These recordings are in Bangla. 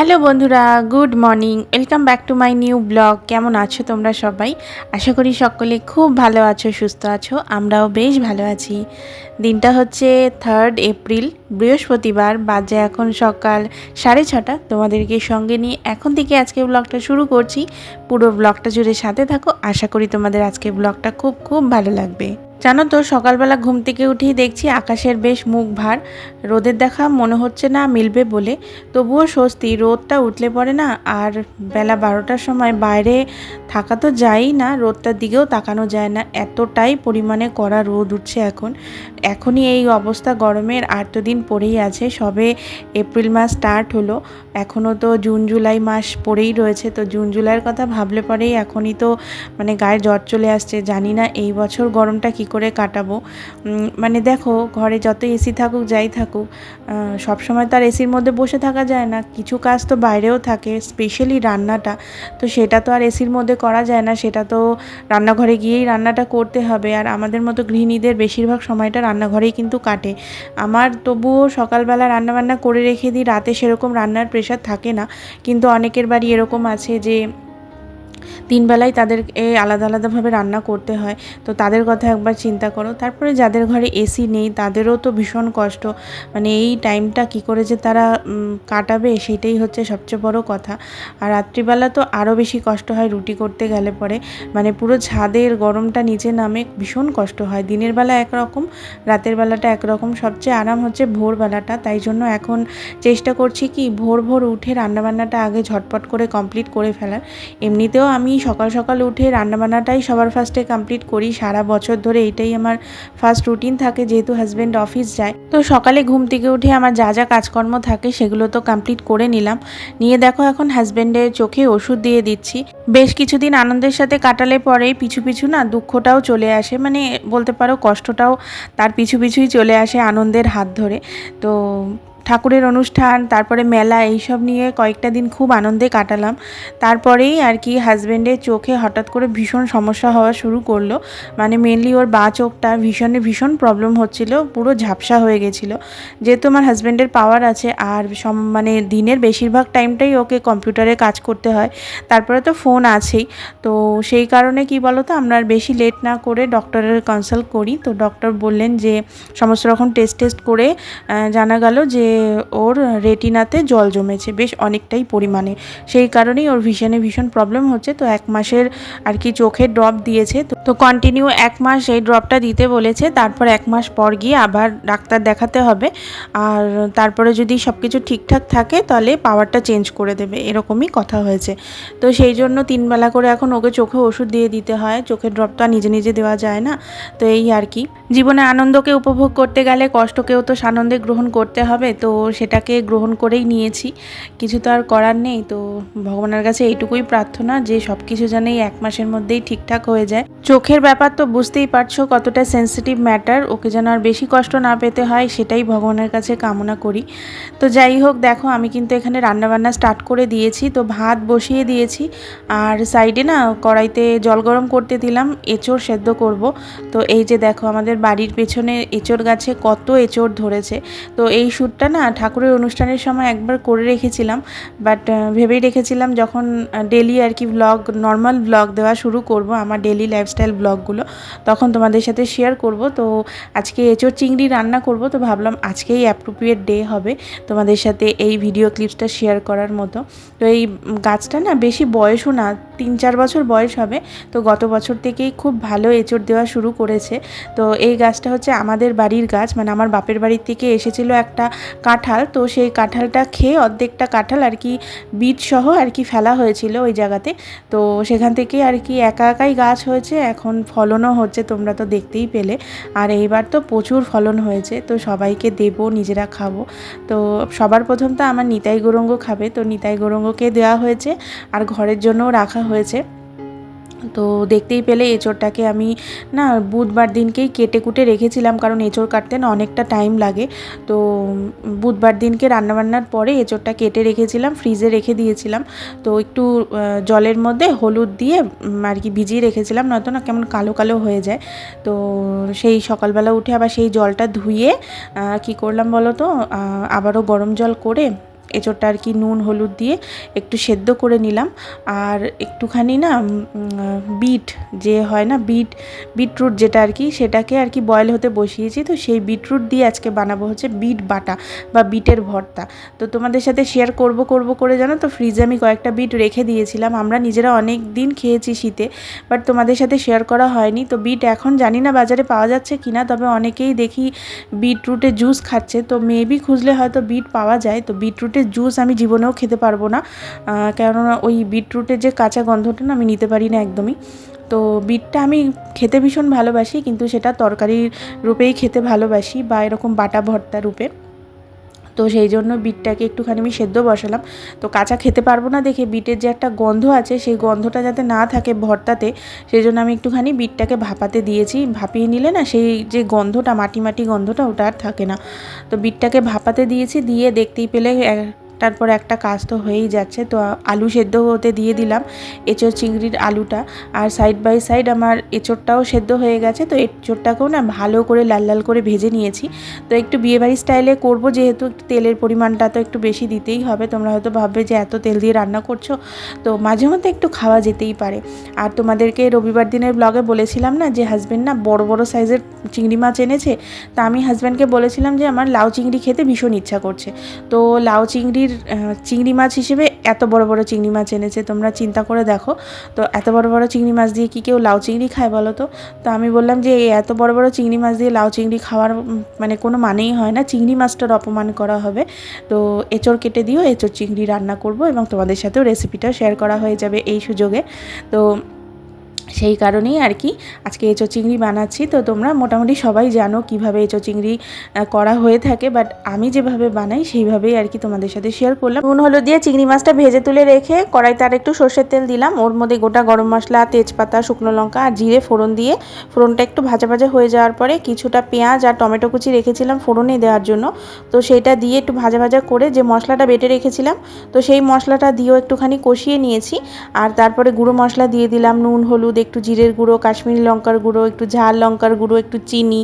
হ্যালো বন্ধুরা, good morning. Welcome back to my new blog কেমন আছো তোমরা সবাই? আশা করি সকলে খুব ভালো আছো, সুস্থ আছো। আমরাও বেশ ভালো আছি। দিনটা হচ্ছে থার্ড এপ্রিল বৃহস্পতিবার। বাজে এখন সকাল সাড়ে ছটা। তোমাদেরকে সঙ্গে নিয়ে এখন থেকে আজকে ব্লগটা শুরু করছি। পুরো ব্লগটা জুড়ে সাথে থাকো। আশা করি তোমাদের আজকে ব্লগটা খুব খুব ভালো লাগবে। জানো তো, সকালবেলা ঘুম থেকে উঠেই দেখছি আকাশের বেশ মুখ ভার। রোদের দেখা মনে হচ্ছে না মিলবে বলে। তবুও স্বস্তি, রোদটা উঠলে পড়ে না, আর বেলা বারোটার সময় বাইরে থাকা তো যায়ই না, রোদটার দিকেও তাকানো যায় না। এতটাই পরিমাণে কড়া রোদ উঠছে এখন। এখনই এই অবস্থা গরমের আর তো দিন পরেই আছে, সবে এপ্রিল মাস স্টার্ট হলো। এখনও তো জুন, জুলাই মাস পরেই রয়েছে, তো জুন, জুলাইয়ের কথা ভাবলে পরেই এখনই তো মানে গায়ে জ্বর চলে আসছে। জানি না এই বছর গরমটা কি করে কাটাবো। মানে দেখো, ঘরে যত এসি থাকুক, যাই থাকুক সব সময় তো আর এসির মধ্যে বসে থাকা যায় না। কিছু কাজ তো বাইরেও থাকে স্পেশালি রান্নাটা। তো সেটা তো আর এসির মধ্যে করা যায় না, সেটা তো রান্নাঘরে গিয়েই রান্নাটা করতে হবে। আর আমাদের মতো গৃহিণীদের বেশিরভাগ সময়টা রান্নাঘরেই কিন্তু কাটে। আমার তবুও সকালবেলা রান্নাবান্না করে রেখে দিই, রাতে সেরকম রান্নার প্রেশার থাকে না। কিন্তু অনেকের বাড়ি এরকম আছে যে তিন বেলায় তাদের এ আলাদা আলাদাভাবে রান্না করতে হয়। তো তাদের কথা একবার চিন্তা করো। তারপরে যাদের ঘরে এসি নেই, তাদেরও তো ভীষণ কষ্ট। মানে এই টাইমটা কি করে যে তারা কাটাবে সেটাই হচ্ছে সবচেয়ে বড় কথা। আর রাত্রিবেলা তো আরও বেশি কষ্ট হয় রুটি করতে গেলে পরে। মানে পুরো ছাদের গরমটা নিচে নামে ভীষণ কষ্ট হয়। দিনের বেলা একরকম, রাতের বেলাটা একরকম। সবচেয়ে আরাম হচ্ছে ভোরবেলাটা। তাই জন্য এখন চেষ্টা করছি কি ভোর ভোর উঠে রান্নাবান্নাটা আগে ঝটপট করে কমপ্লিট করে ফেলার। এমনিতেও আমি সকাল সকাল উঠে রান্নাবান্নাটাই সবার ফার্স্টে কমপ্লিট করি। সারা বছর ধরে এটাই আমার ফার্স্ট রুটিন থাকে, যেহেতু হাজব্যান্ড অফিস যায়। তো সকালে ঘুম থেকে উঠে আমার যা যা কাজকর্ম থাকে সেগুলো তো কমপ্লিট করে নিলাম। নিয়ে দেখো এখন হাজব্যান্ডের চোখে ওষুধ দিয়ে দিচ্ছি। বেশ কিছুদিন আনন্দের সাথে কাটালে পরে পিছু পিছু না দুঃখটাও চলে আসে মানে বলতে পারো কষ্টটাও তার পিছু পিছুই চলে আসে আনন্দের হাত ধরে। তো ঠাকুরের অনুষ্ঠান, তারপরে মেলা, এইসব নিয়ে কয়েকটা দিন খুব আনন্দে কাটালাম। তারপরেই আর কি হাজব্যান্ডের চোখে হঠাৎ করে ভীষণ সমস্যা হওয়া শুরু করল। মানে মেনলি ওর বা চোখটা ভীষণে ভীষণ প্রবলেম হচ্ছিল, পুরো ঝাপসা হয়ে গেছিল। যেহেতু আমার হাজব্যান্ডের পাওয়ার আছে, আর সম মানে দিনের বেশিরভাগ টাইমটাই ওকে কম্পিউটারে কাজ করতে হয়। তারপরে তো ফোন আছেই। তো সেই কারণে কি বলো তো আমরা আর বেশি লেট না করে ডক্টরের কনসাল্ট করি। তো ডক্টর বললেন যে, সমস্ত রকম টেস্ট টেস্ট করে জানা গেল যে ওর রেটিনাতে জল জমেছে বেশ অনেকটাই পরিমাণে। সেই কারণেই ওর ভিশনে ভীষণ প্রবলেম হচ্ছে। তো এক মাসের আর কি চোখের ড্রপ দিয়েছে। তো- কন্টিনিউ এক মাস এই ড্রপটা দিতে বলেছে। তারপর এক মাস পর গিয়ে আবার ডাক্তার দেখাতে হবে। আর তারপরে যদি সব কিছু ঠিকঠাক থাকে, তাহলে পাওয়ারটা চেঞ্জ করে দেবে। এরকমই কথা হয়েছে। তো সেই জন্য তিনবেলা করে এখন ওকে চোখে ওষুধ দিয়ে দিতে হয়। চোখের ড্রপ তো আর নিজে নিজে দেওয়া যায় না। তো এই আর কি। জীবনে আনন্দকে উপভোগ করতে গেলে কষ্টকেও তো সানন্দে গ্রহণ করতে হবে। তো সেটাকে গ্রহণ করেই নিয়েছি। কিছু তো আর করার নেই, তো ভগবানের কাছে এইটুকুই প্রার্থনা যে সব কিছু যেন এই এক মাসের মধ্যেই ঠিকঠাক হয়ে যায়। চোখের ব্যাপার তো বুঝতেই পারছ কতটা সেন্সিটিভ ম্যাটার ওকে যেন আর বেশি কষ্ট না পেতে হয়, সেটাই ভগবানের কাছে কামনা করি। তো যাই হোক, দেখো আমি কিন্তু এখানে রান্নাবান্না স্টার্ট করে দিয়েছি, তো ভাত বসিয়ে দিয়েছি, আর সাইডে না কড়াইতে জল গরম করতে দিলাম, এঁচড় সেদ্ধ করব। তো এই যে দেখো আমাদের বাড়ির পেছনে এঁচড় গাছে কত এঁচড় ধরেছে, তো এই শ্যুটটা না, ঠাকুরের অনুষ্ঠানের সময় একবার করে রেখেছিলাম বাট ভেবেই রেখেছিলাম যখন ডেলি আর কি ব্লগ নর্মাল ব্লগ দেওয়া শুরু করব, আমার ডেলি লাইফস্টাইল ব্লগগুলো তখন তোমাদের সাথে শেয়ার করব। তো আজকে এঁচড় চিংড়ি রান্না করব, তো ভাবলাম আজকেই অ্যাপ্রোপ্রিয়েট ডে হবে তোমাদের সাথে এই ভিডিও ক্লিপসটা শেয়ার করার মতো। তো এই গাছটা না বেশি বয়সও না, তিন চার বছর বয়স হবে, তো গত বছর থেকেই খুব ভালো এঁচড় দেওয়া শুরু করেছে। তো এই গাছটা হচ্ছে আমাদের বাড়ির গাছ মানে আমার বাপের বাড়ির থেকে এসেছিল একটা কাঁঠাল। তো সেই কাঁঠালটা খেয়ে অর্ধেকটা কাঁঠাল আর কি বীজ সহ আর কি ফেলা হয়েছিল ওই জায়গাতে। তো সেখান থেকে আর কি একা একাই গাছ হয়েছে, এখন ফলনও হচ্ছে, তোমরা তো দেখতেই পেলে। আর এইবার তো প্রচুর ফলন হয়েছে, তো সবাইকে দেবো, নিজেরা খাব। তো সবার প্রথম তো আমার নিতাই গৌরঙ্গ খাবে, তো নিতাই গৌরঙ্গকে দেওয়া হয়েছে আর ঘরের জন্যও রাখা হয়েছে। তো দেখতেই পেলে এঁচোড়টাকে আমি, না, বুধবার দিনকেই কেটে কুটে রেখেছিলাম কারণ এঁচোড় কাটতে না অনেকটা টাইম লাগে। তো বুধবার দিনকে রান্নাবান্নার পরে এঁচোড়টা কেটে রেখেছিলাম ফ্রিজে রেখে দিয়েছিলাম। তো একটু জলের মধ্যে হলুদ দিয়ে আর কি ভিজিয়ে রেখেছিলাম, নয়তো না কেমন কালো কালো হয়ে যায়। তো সেই সকালবেলা উঠে আবার সেই জলটা ধুয়ে কি করলাম বলো তো আবারও গরম জল করে এঁচোড়টা আর কি নুন, হলুদ দিয়ে একটু সেদ্ধ করে নিলাম। আর একটুখানি না বিট যে হয় না, বিট, বিটরুট যেটা আর কি, সেটাকে আর কি বয়েল হতে বসিয়েছি। তো সেই বিটরুট দিয়ে আজকে বানাবো হচ্ছে বিট বাটা বা বিটের ভর্তা। তো তোমাদের সাথে শেয়ার করব করব করে জানো তো ফ্রিজে আমি কয়েকটা বিট রেখে দিয়েছিলাম। আমরা নিজেরা অনেক দিন খেয়েছি শীতে বাট তোমাদের সাথে শেয়ার করা হয়নি। তো বিট এখন জানি না বাজারে পাওয়া যাচ্ছে কি না তবে অনেকেই দেখি বিটরুটের জুস খাচ্ছে। তো মেবি খুঁজলে হয়তো বিট পাওয়া যায়। তো বিটরুটের জুস আমি জীবনেও খেতে পারব না। কেননা ওই বিটরুটের যে কাঁচা গন্ধটা না আমি নিতে পারি না একদমই। তো বিটটা আমি খেতে ভীষণ ভালোবাসি, কিন্তু সেটা তরকারির রূপেই খেতে ভালোবাসি বা এরকম বাটা ভর্তা রূপে। তো সেই জন্য বিটটাকে একটুখানি আমি সেদ্ধ বসালাম। তো কাঁচা খেতে পারব না দেখে বিটের যে একটা গন্ধ আছে, সেই গন্ধটা যাতে না থাকে ভর্তাতে, সেই জন্য আমি একটুখানি বিটটাকে ভাপাতে দিয়েছি। ভাপিয়ে নিলে না সেই যে গন্ধটা, মাটি মাটি গন্ধটা, ওটা আর থাকে না। তো বিটটাকে ভাপাতে দিয়েছি, দিয়ে দেখতেই পেলে একটার পর একটা কাজ তো হয়েই যাচ্ছে। তো আলু সেদ্ধ হতে দিয়ে দিলাম এঁচোড় চিংড়ির আলুটা। আর সাইড বাই সাইড আমার এঁচোড়টাও সেদ্ধ হয়ে গেছে। তো এঁচোড়টাকেও না ভালো করে লাল লাল করে ভেজে নিয়েছি। তো একটু বিয়েবাড়ি স্টাইলে করব, যেহেতু একটু তেলের পরিমাণটা তো একটু বেশি দিতেই হবে। তোমরা হয়তো ভাববে যে এত তেল দিয়ে রান্না করছ। তো মাঝে মধ্যে একটু খাওয়া যেতেই পারে। আর তোমাদেরকে রবিবার দিনের ব্লগে বলেছিলাম না যে হাজব্যান্ড না বড় বড় সাইজের চিংড়ি মাছ এনেছে? তা আমি হাজব্যান্ডকে বলেছিলাম যে আমার লাউ চিংড়ি খেতে ভীষণ ইচ্ছা করছে। তো লাউ চিংড়ির আহ, চিংড়ি মাছ হিসেবে এত বড় বড় চিংড়ি মাছ এনেছে তোমরা চিন্তা করে দেখো। তো এত বড় বড় চিংড়ি মাছ দিয়ে কি কেউ লাউ চিংড়ি খায় বলো তো? তো আমি বললাম যে এই এত বড় বড় চিংড়ি মাছ দিয়ে লাউ চিংড়ি খাওয়ার মানে কোনো মানেই হয় না। চিংড়ি মাছটার অপমান করা হবে। তো এঁচড় কেটে দিও এঁচড় চিংড়ি রান্না করব এবং তোমাদের সাথেও রেসিপিটা শেয়ার করা হয়ে যাবে এই সুযোগে। তো সেই কারণেই আর কি আজকে এঁচো চিংড়ি বানাচ্ছি। তো তোমরা মোটামুটি সবাই জানো কীভাবে এঁচো চিংড়ি করা হয়ে থাকে বাট আমি যেভাবে বানাই সেইভাবেই আর কি তোমাদের সাথে শেয়ার করলাম। নুন, হলুদ দিয়ে চিংড়ি মাছটা ভেজে তুলে রেখে কড়াইতে আর একটু সর্ষের তেল দিলাম। ওর মধ্যে গোটা গরম মশলা, তেজপাতা, শুকনো লঙ্কা আর জিরে ফোড়ন দিয়ে, ফোড়নটা একটু ভাজা ভাজা হয়ে যাওয়ার পরে কিছুটা পেঁয়াজ আর টমেটো কুচি রেখেছিলাম ফোড়নে দেওয়ার জন্য। তো সেইটা দিয়ে একটু ভাজা ভাজা করে যে মশলাটা বেটে রেখেছিলাম, তো সেই মশলাটা দিয়েও একটুখানি কষিয়ে নিয়েছি। আর তারপরে গুঁড়ো মশলা দিয়ে দিলাম নুন, হলুদ একটু জিরের গুঁড়ো, কাশ্মীরি লঙ্কার গুঁড়ো, একটু ঝাল লঙ্কার গুঁড়ো, একটু চিনি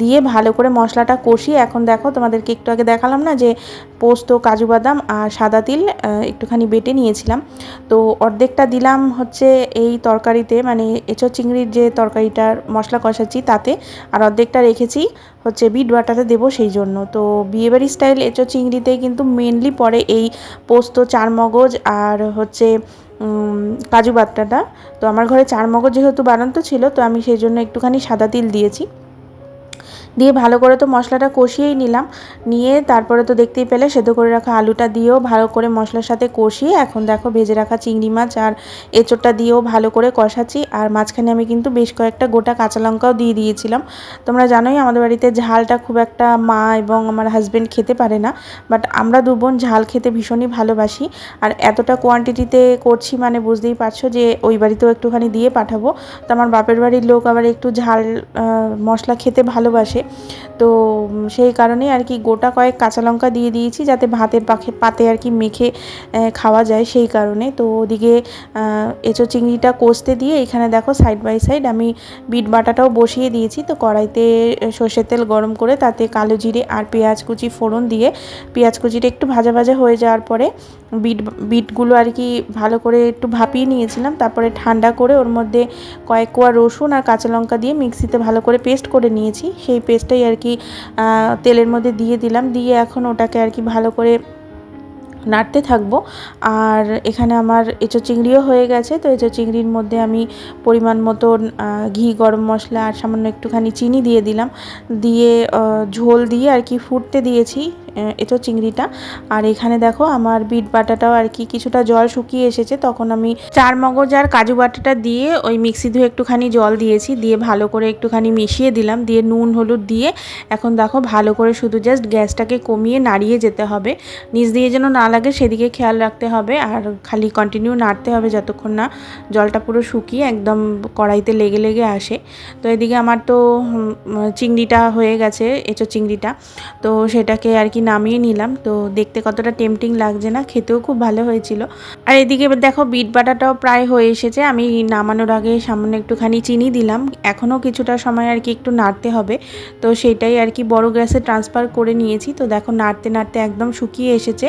দিয়ে ভালো করে মশলাটা কষিয়ে এখন দেখো তোমাদেরকে একটু আগে দেখালাম না যে পোস্ত, কাজু বাদাম আর সাদা তিল একটুখানি বেটে নিয়েছিলাম। তো অর্ধেকটা দিলাম হচ্ছে এই তরকারিতে মানে এঁচো চিংড়ির যে তরকারিটার মশলা কষাচ্ছি তাতে, আর অর্ধেকটা রেখেছি হচ্ছে বিট বাটাতে দেবো সেই জন্য। তো বিয়েবাড়ি স্টাইল এঁচো চিংড়িতে কিন্তু মেনলি পরে এই পোস্ত, চারমগজ আর হচ্ছে কাজু বাটাটা তো আমার ঘরে চার মগজ যেহেতু বানান্ত ছিল, তো আমি সেই জন্য একটুখানি সাদা তিল দিয়েছি। দিয়ে ভালো করে তো মশলাটা কষিয়েই নিলাম। নিয়ে তারপরে তো দেখতেই পেলে, সেদ্ধ করে রাখা আলুটা দিয়েও ভালো করে মশলার সাথে কষিয়ে এখন দেখো ভেজে রাখা চিংড়ি মাছ আর এঁচোড়টা দিয়েও ভালো করে কষাচ্ছি। আর মাঝখানে আমি কিন্তু বেশ কয়েকটা গোটা কাঁচা লঙ্কাও দিয়ে দিয়েছিলাম। তোমরা জানোই আমাদের বাড়িতে ঝালটা খুব একটা মা এবং আমার হাজব্যান্ড খেতে পারে না বাট আমরা দু বোন ঝাল খেতে ভীষণই ভালোবাসি। আর এতটা কোয়ান্টিটিতে করছি মানে বুঝতেই পারছ যে ওই বাড়িতেও একটুখানি দিয়ে পাঠাবো। তো আমার বাপের বাড়ির লোক আবার একটু ঝাল মশলা খেতে ভালোবাসে। তো সেই কারণেই আর কি গোটা কয়েক কাঁচা লঙ্কা দিয়ে দিয়েছি যাতে ভাতের পাখে পাতে আর কি মেখে খাওয়া যায় সেই কারণে। তো ওদিকে এঁচো চিংড়িটা কষতে দিয়ে এখানে দেখো সাইড বাই সাইড আমি বিট বাটাটাও বসিয়ে দিয়েছি। তো কড়াইতে সর্ষের তেল গরম করে তাতে কালো জিরে আর পেঁয়াজ কুচি ফোড়ন দিয়ে, পেঁয়াজ কুচিটা একটু ভাজা ভাজা হয়ে যাওয়ার পরে বিট বিটগুলো আর কি ভালো করে একটু ভাপিয়ে নিয়েছিলাম। তারপরে ঠান্ডা করে ওর মধ্যে কয়েক কোয়া রসুন আর কাঁচা লঙ্কা দিয়ে মিক্সিতে ভালো করে পেস্ট করে নিয়েছি। সেই পেস্টটাই আর কি তেলের মধ্যে দিয়ে দিলাম। দিয়ে এখন ওটাকে আর কি ভালো করে নাড়তে থাকব। আর এখানে আমার এঁচো চিংড়িও হয়ে গেছে। তো এঁচো চিংড়ির মধ্যে আমি পরিমাণ আহ, ঘি গরম মশলা আর সামান্য একটুখানি চিনি দিয়ে দিলাম। দিয়ে ঝোল দিয়ে আর কি ফুটতে দিয়েছি। এঁচো চিংড়িটা। আর এখানে দেখো আমার বিট বাটাটাও আর কি কিছুটা জল শুকিয়ে এসেছে। তখন আমি চার মগজ আর কাজু বাটাটা দিয়ে ওই মিক্সি ধুয়ে একটুখানি জল দিয়েছি। দিয়ে ভালো করে একটুখানি মিশিয়ে দিলাম। দিয়ে নুন, হলুদ দিয়ে এখন দেখো ভালো করে শুধু জাস্ট গ্যাসটাকে কমিয়ে নাড়িয়ে যেতে হবে। নিচ দিয়ে যেন না লাগে সেদিকে খেয়াল রাখতে হবে। আর খালি কন্টিনিউ নাড়তে হবে যতক্ষণ না জলটা পুরো শুকিয়ে একদম কড়াইতে লেগে লেগে আসে। তো এদিকে আমার তো চিংড়িটা হয়ে গেছে, এঁচো চিংড়িটা। তো সেটাকে আর কি নামিয়ে নিলাম। তো দেখতে কতটা টেমটিং লাগছে না, খেতেও খুব ভালো হয়েছিল। আর এদিকে দেখো বিট বাটাটাও প্রায় হয়ে এসেছে। আমি নামানোর আগে সামান্য একটুখানি চিনি দিলাম। এখনও কিছুটা সময় আর কি একটু নাড়তে হবে। তো সেটাই আর কি বড় গ্যাসে ট্রান্সফার করে নিয়েছি। তো দেখো নাড়তে নাড়তে একদম শুকিয়ে এসেছে।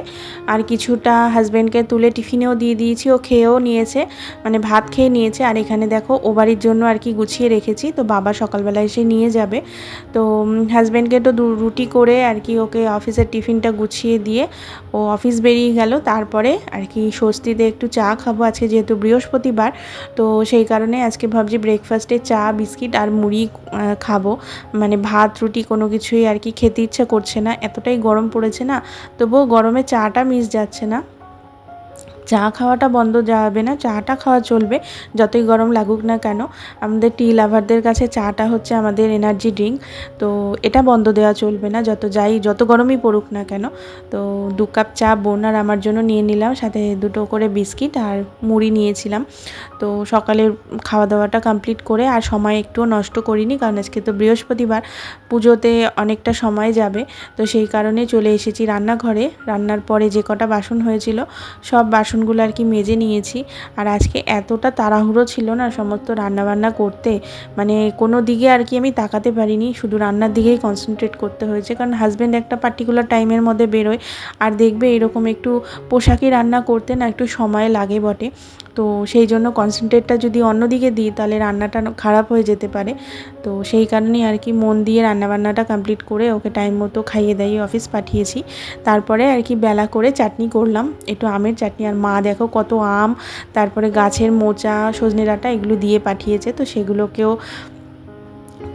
আর কিছুটা হাজব্যান্ডকে তুলে টিফিনেও দিয়ে দিয়েছি। ও খেয়েও নিয়েছে মানে ভাত খেয়ে নিয়েছে। আর এখানে দেখো ও বাড়ির জন্য আর কি গুছিয়ে রেখেছি। তো বাবা সকালবেলা এসে নিয়ে যাবে। তো হাজব্যান্ডকে তো রুটি করে আর কি ওকে অফিসের টিফিনটা গুছিয়ে দিয়ে ও অফিস বেরিয়ে গেল। তারপরে আর কি স্বস্তিতে একটু চা খাব। আজকে যেহেতু বৃহস্পতিবার, তো সেই কারণে আজকে ভাবছি ব্রেকফাস্টে চা, বিস্কিট আর মুড়ি খাব। মানে ভাত, রুটি কোনো কিছুই আর কি খেতে ইচ্ছা করছে না। এতটাই গরম পড়েছে না, তবুও গরমে চাটা মিস যাচ্ছে না। চা খাওয়াটা বন্ধ যাবে না, চাটা খাওয়া চলবে, যতই গরম লাগুক না কেন। আমাদের টি লাভারদের কাছে চাটা হচ্ছে আমাদের এনার্জি ড্রিঙ্ক তো এটা বন্ধ দেওয়া চলবে না, যত যাই, যত গরমই পড়ুক না কেন। তো দু কাপ চা বোন আর আমার জন্য নিয়ে নিলাম, সাথে দুটো করে বিস্কিট আর মুড়ি নিয়েছিলাম। তো সকালের খাওয়া দাওয়াটা কমপ্লিট করে আর সময় একটুও নষ্ট করিনি, কারণ আজকে তো বৃহস্পতিবার পুজোতে অনেকটা সময় যাবে, তো সেই কারণে চলে এসেছি রান্নাঘরে। রান্নার পরে যে কটা বাসন হয়েছিল, সব বাসনগুলো আর কি মেজে নিয়েছি। আর আজকে এতটা তাড়াহুড়ো ছিল না সমস্ত রান্নাবান্না করতে মানে কোনো দিকে আর কি আমি তাকাতে পারিনি। শুধু রান্নার দিকেই কনসেন্ট্রেট করতে হয়েছে, কারণ হাজব্যান্ড একটা পার্টিকুলার টাইমের মধ্যে বেরোয়। আর দেখবে এরকম একটু পোশাকি রান্না করতে না একটু সময় লাগে বটে। তো সেই জন্য কনসেন্ট্রেটটা যদি অন্যদিকে দিই, তাহলে রান্নাটা খারাপ হয়ে যেতে পারে। তো সেই কারণেই আর কি মন দিয়ে রান্নাবান্নাটা কমপ্লিট করে ওকে টাইম মতো খাইয়ে দাইয়ে অফিস পাঠিয়েছি। তারপরে আর কি বেলা করে চাটনি করলাম। একটু আমের চাটনি আর মা দেখো কত আম, তারপরে গাছের মোচা, সজনে ডাঁটা এগুলো দিয়ে পাঠিয়েছে। তো সেগুলোকেও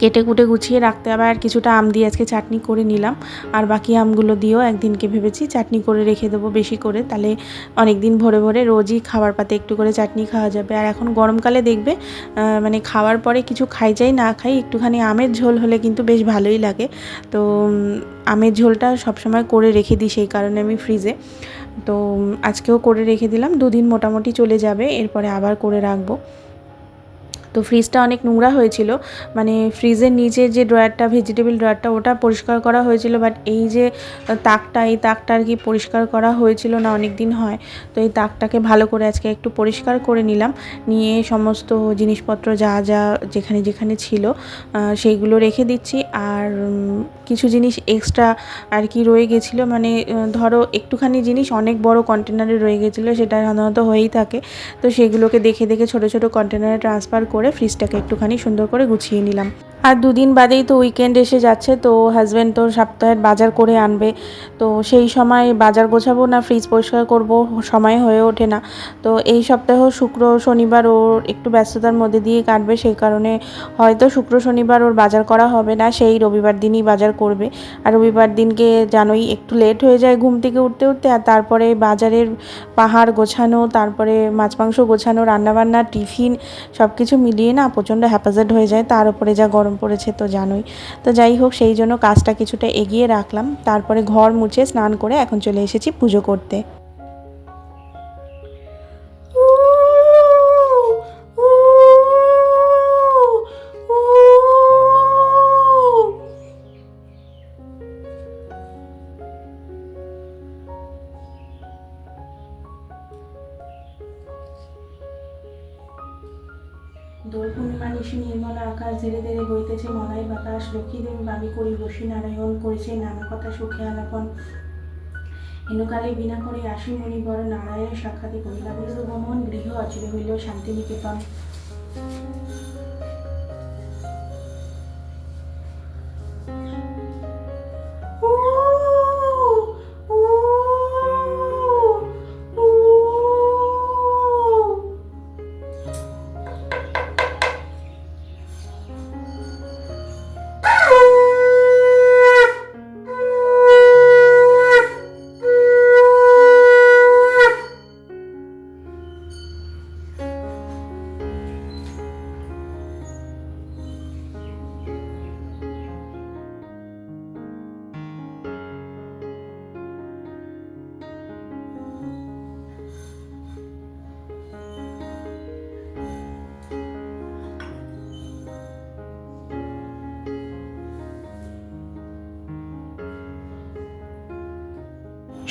কেটে কুটে গুছিয়ে রাখতে হবে আর কিছুটা আম দিয়ে আজকে চাটনি করে নিলাম। আর বাকি আমগুলো দিয়েও একদিনকে ভেবেছি চাটনি করে রেখে দেবো বেশি করে। তাহলে অনেক দিন ভরে ভরে রোজই খাবার পাতে একটু করে চাটনি খাওয়া যাবে। আর এখন গরমকালে দেখবে মানে খাওয়ার পরে কিছু খাই যাই না খাই, একটুখানি আমের ঝোল হলে কিন্তু বেশ ভালোই লাগে। তো আমের ঝোলটা সবসময় করে রেখে দিই সেই কারণে আমি ফ্রিজে। তো আজকেও করে রেখে দিলাম। দুদিন মোটামুটি চলে যাবে, এরপরে আবার করে রাখব। তো ফ্রিজটা অনেক নোংরা হয়েছিল। মানে ফ্রিজের নিচে যে ড্রয়ারটা ভেজিটেবল ড্রয়ারটা ওটা পরিষ্কার করা হয়েছিল বাট এই যে তাকটা, এই তাকটা আর কি পরিষ্কার করা হয়েছিল না অনেক দিন হয়। তো এই তাকটাকে ভালো করে আজকে একটু পরিষ্কার করে নিলাম। নিয়ে সমস্ত জিনিসপত্র যা যা যেখানে যেখানে ছিল সেইগুলো রেখে দিচ্ছি। আর কিছু জিনিস এক্সট্রা আর কি রয়ে গেছিল মানে ধরো একটুখানি জিনিস অনেক বড় কন্টেনারে রয়ে গেছিল, সেটা সাধারণত হয়েই থাকে। তো সেগুলোকে দেখে দেখে ছোট ছোট কন্টেনারে ট্রান্সফার করে ফ্রিজটাকে একটুখানি সুন্দর করে গুছিয়ে নিলাম। আর দুদিন বাদেই তো উইকেন্ড এসে যাচ্ছে, তো হাজব্যান্ড তো সপ্তাহের বাজার করে আনবে। তো সেই সময় বাজার গোছাবো না ফ্রিজ পরিষ্কার করব, সময় হয়ে ওঠে না। তো এই সপ্তাহ শুক্র, শনিবার ওর একটু ব্যস্ততার মধ্যে দিয়ে কাটবে, সেই কারণে হয়তো শুক্র, শনিবার ওর বাজার করা হবে না, সেই রবিবার দিনই বাজার করবে। আর রবিবার দিনকে জানোই একটু লেট হয়ে যায় ঘুম থেকে উঠতে উঠতে, আর তারপরে বাজারের পাহাড় গোছানো, তারপরে মাছ মাংস গোছানো, রান্নাবান্না, টিফিন সব কিছু মিলিয়ে না প্রচণ্ড হ্যাপাজেড হয়ে যায়, তার উপরে যা গরম পড়েছে তো জানোই। তো যাই হোক, সেই জন্য কাজটা কিছুটা এগিয়ে রাখলাম। তারপরে ঘর মুছে স্নান করে এখন চলে এসেছি পুজো করতে। করি নারায়ণ করেছে, নানা কথা সুখে আলাপন। হেনকালে বিনা করে আসি মণিবর নারায়ণ সাক্ষাতে কহিলা গৃহ অচিরে হইল শান্তিনিকেতন।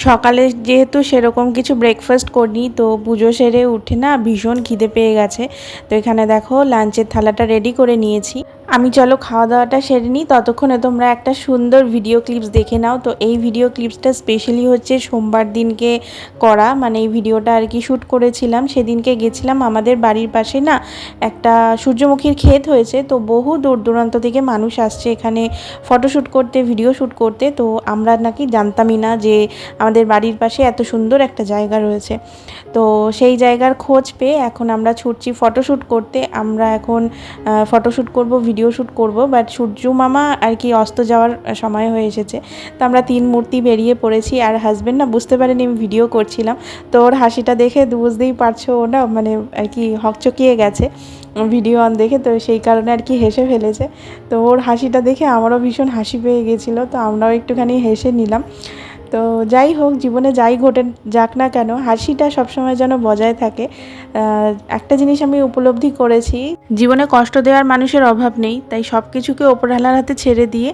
সকালে যেহেতু সেরকম কিছু ব্রেকফাস্ট করিনি, তো পুজো সেরে উঠে না ভীষণ খিদে পেয়ে গেছে। তো এখানে দেখো লাঞ্চের থালাটা রেডি করে নিয়েছি। আমি চলো খাওয়া দাওয়াটা সেরে নিই। ততক্ষণে তোমরা একটা সুন্দর ভিডিও ক্লিপস দেখে নাও। তো এই ভিডিও ক্লিপসটা স্পেশালি হচ্ছে সোমবার দিনকে করা। মানে এই ভিডিওটা আর কি শ্যুট করেছিলাম। সেদিনকে গেছিলাম। আমাদের বাড়ির পাশে না একটা সূর্যমুখীর ক্ষেত হয়েছে। তো বহু দূর দূরান্ত থেকে মানুষ আসছে এখানে ফটোশ্যুট করতে ভিডিও শ্যুট করতে। তো আমরা নাকি জানতামই না যে আমাদের বাড়ির পাশে এত সুন্দর একটা জায়গা রয়েছে। তো সেই জায়গার খোঁজ পেয়ে এখন আমরা ছুটছি ফটোশ্যুট করতে। আমরা এখন ফটোশ্যুট করব ভিডিও শ্যুট করব বাট সূর্য মামা আর কি অস্ত যাওয়ার সময় হয়ে এসেছে। তো আমরা তিন মূর্তি বেরিয়ে পড়েছি আর হাজব্যান্ড না বুঝতে পারেনি আমি ভিডিও করছিলাম। তো ওর হাসিটা দেখে বুঝতেই পারছ ও না মানে আর কি হকচকিয়ে গেছে ভিডিও অন দেখে, তো সেই কারণে আর কি হেসে ফেলেছে। তো ওর হাসিটা দেখে আমারও ভীষণ হাসি পেয়ে গেছিল, তো আমরাও একটুখানি হেসে নিলাম। তো যাই হোক, জীবনে যাই ঘটে যাক না কেন, হাসিটা সবসময় যেন বজায় থাকে। একটা জিনিস আমি উপলব্ধি করেছি, জীবনে কষ্ট দেওয়ার মানুষের অভাব নেই, তাই সব কিছুকে ওপরহালার হাতে ছেড়ে দিয়ে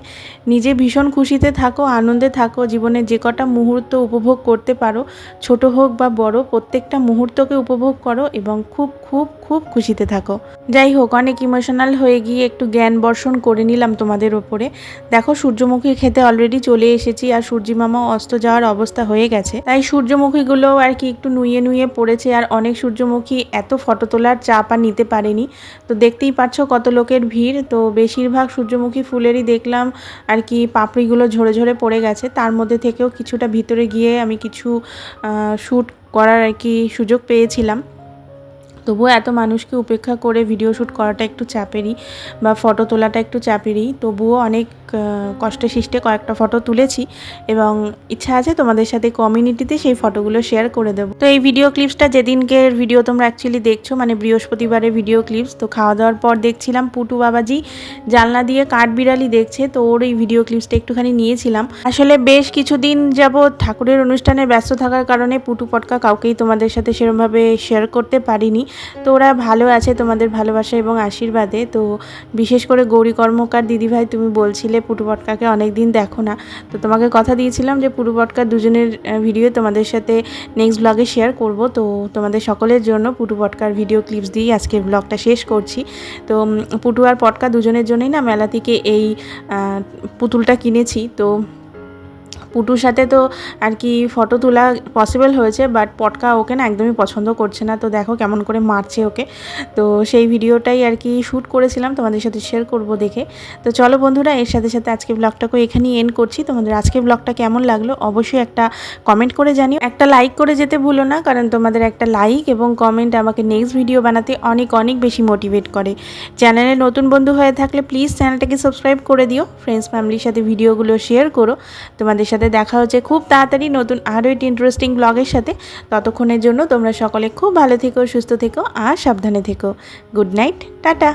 নিজে ভীষণ খুশিতে থাকো, আনন্দে থাকো, জীবনে যে কটা মুহূর্ত উপভোগ করতে পারো, ছোট হোক বা বড়, প্রত্যেকটা মুহূর্তকে উপভোগ করো এবং খুব খুব খুব খুশিতে থাকো। যাই হোক, অনেক ইমোশনাল হয়ে গিয়ে একটু জ্ঞান বর্ষণ করে নিলাম তোমাদের ওপরে। দেখো সূর্যমুখীর খেতে অলরেডি চলে এসেছি আর সূর্যি মামা অস্ত যাওয়ার অবস্থা হয়ে গেছে। তাই সূর্যমুখীগুলো আর কি একটু নুয়ে নুয়ে পড়েছে আর অনেক সূর্যমুখী এত ফটো তোলার চাপ আর নিতে পারেনি। তো দেখতেই পাচ্ছ কত লোকের ভিড়। তো বেশিরভাগ সূর্যমুখী ফুলেরই দেখলাম আর কি পাপড়িগুলো ঝরে ঝরে পড়ে গেছে। তার মধ্যে থেকেও কিছুটা ভিতরে গিয়ে আমি কিছু শ্যুট করার আর কি সুযোগ পেয়েছিলাম। তবুও এত মানুষকে উপেক্ষা করে ভিডিও শ্যুট করাটা একটু চাপেরই বা ফটো তোলাটা একটু চাপেরই। তবুও অনেক কষ্টে সৃষ্টে কয়েকটা ফটো তুলেছি এবং ইচ্ছা আছে তোমাদের সাথে কমিউনিটিতে সেই ফটোগুলো শেয়ার করে দেবো। তো এই ভিডিও ক্লিপসটা যেদিনকে ভিডিও তোমরা অ্যাকচুয়ালি দেখছ মানে বৃহস্পতিবারের ভিডিও ক্লিপস তো খাওয়া দাওয়ার পর দেখছিলাম পুটু বাবাজি জানলা দিয়ে কাঠ বিড়ালি দেখছে, তো ওর এই ভিডিও ক্লিপসটা একটুখানি নিয়েছিলাম। আসলে বেশ কিছুদিন যাব ঠাকুরের অনুষ্ঠানে ব্যস্ত থাকার কারণে পুটু পটকা কাউকেই তোমাদের সাথে সেরমভাবে শেয়ার করতে পারিনি। তো ওরা ভালো আছে তোমাদের ভালোবাসা এবং আশীর্বাদে, তো বিশেষ করে গৌরী কর্মকার দিদিভাই তুমি বলছিলে পুটু পটকাকে অনেক দিন দেখো না। তো তোমাকে কথা দিয়েছিলাম যে পুটু পটকার দুজনের ভিডিও তোমাদের সাথে নেক্সট ব্লগে শেয়ার করব। তো তোমাদের সকলের জন্য পুটু পটকার ভিডিও ক্লিপস দিয়েই আজকের ব্লগটা শেষ করছি। তো পুটু আর পটকা দুজনের জন্যই না মেলা থেকে এই পুতুলটা কিনেছি। তো পুটুর সাথে তো আর কি ফটো তোলা পসিবল হয়েছে বাট পটকা ওকে না একদমই পছন্দ করছে না। তো দেখো কেমন করে মারছে ওকে। তো সেই ভিডিওটাই আর কি শ্যুট করেছিলাম, তোমাদের সাথে শেয়ার করব দেখে। তো চলো বন্ধুরা, এর সাথে সাথে আজকে ব্লগটাকে এখানেই এন্ড করছি। তোমাদের আজকে ব্লগটা কেমন লাগল অবশ্যই একটা কমেন্ট করে জানিও। একটা লাইক করে যেতে ভুলো না, কারণ তোমাদের একটা লাইক এবং কমেন্ট আমাকে নেক্সট ভিডিও বানাতে অনেক অনেক বেশি মোটিভেট করে। চ্যানেলে নতুন বন্ধু হয়ে থাকলে প্লিজ চ্যানেলটাকে সাবস্ক্রাইব করে দিও। ফ্রেন্ডস ফ্যামিলির সাথে ভিডিওগুলো শেয়ার করো। তোমাদের সাথে সাথে দেখা হচ্ছে। খুব তাড়াতাড়ি নতুন আরও একটি ইন্টারেস্টিং ব্লগের সাথে। ততক্ষণের জন্য তোমরা সকলে খুব ভালো থেকো, সুস্থ থেকো আর সাবধানে থেকো। Good night tata!